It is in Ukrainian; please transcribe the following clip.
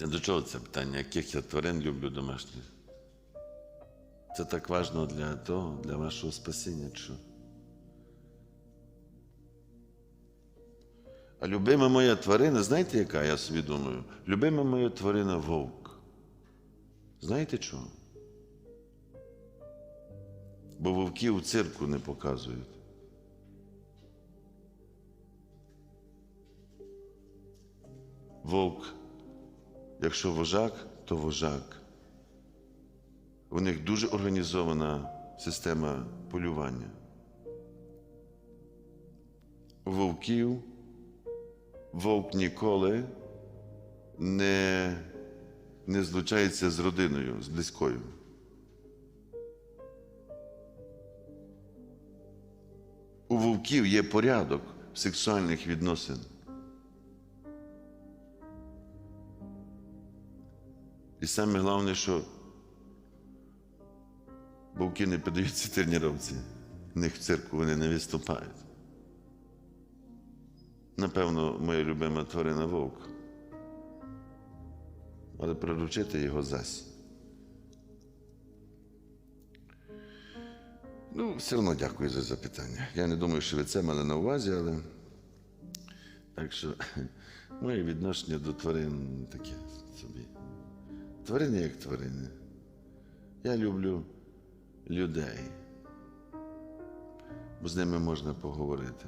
До чого це питання? Яких я тварин люблю домашніх? Це так важливо для того, для вашого спасіння. Що? А любима моя тварина, знаєте, яка я собі думаю? Любима моя тварина вовк. Знаєте чого? Бо вовків у цирку не показують. Вовк, якщо вожак, то вожак. У них дуже організована система полювання. У вовків вовк ніколи не, не злучається з родиною, з близькою. У вовків є порядок сексуальних відносин. І саме головне, що вовки не піддаються тренувці. В них в цирку вони не виступають. Напевно, моя любима тварина вовк. Але приручити його зась. Ну, все одно дякую за запитання. Я не думаю, що ви це мали на увазі, але так що моє відношення до тварин таке собі. Тварини як тварини. Я люблю людей, бо з ними можна поговорити.